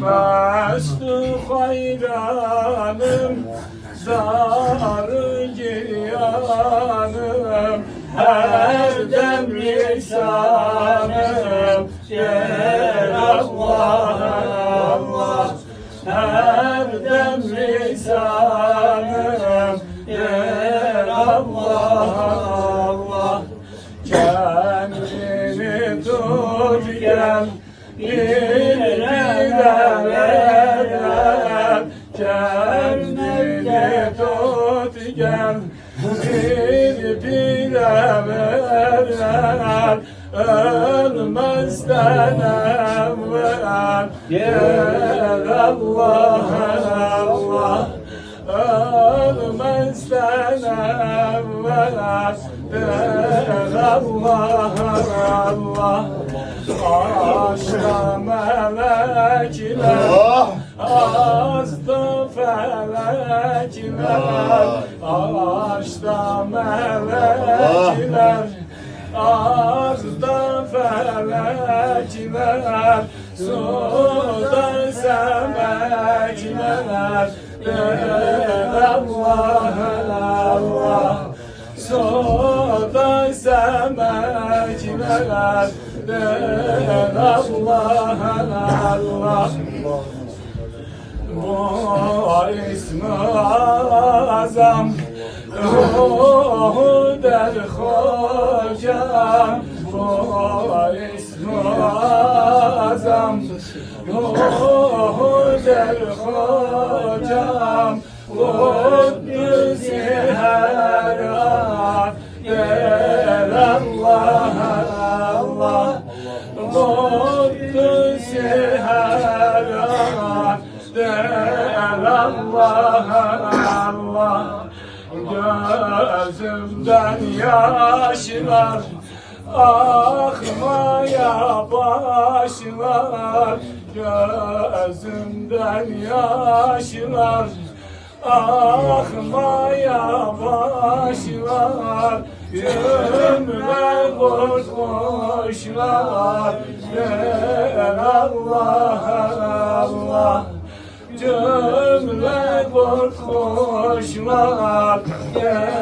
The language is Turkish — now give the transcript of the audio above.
Meslu hayranım Zarı ciyanım Her dem lisanım Yer Allah Allah Her dem lisanım Yer Allah Allah Kendini tut gel bir Ölmezden evvel Gel Allah Allah. Ölmezden evvel Der Allah Allah. Aşka melekler. Azdı felekler. Aşta melekler felekler Suda semekler Der Allah. Allah Suda semekler Der Allah Allah. Bu ismi azam. Ruhu der hocam Der hocam Kudüs-i her Allah Allah. Kudüs-i her an Allah Allah. Gözümden yaşlar Akmaya başlar Gözümden yaşlar Akmaya başlar. Cümle kurtmuşlar Der Allah Allah. Cümle kurtmuşlar Der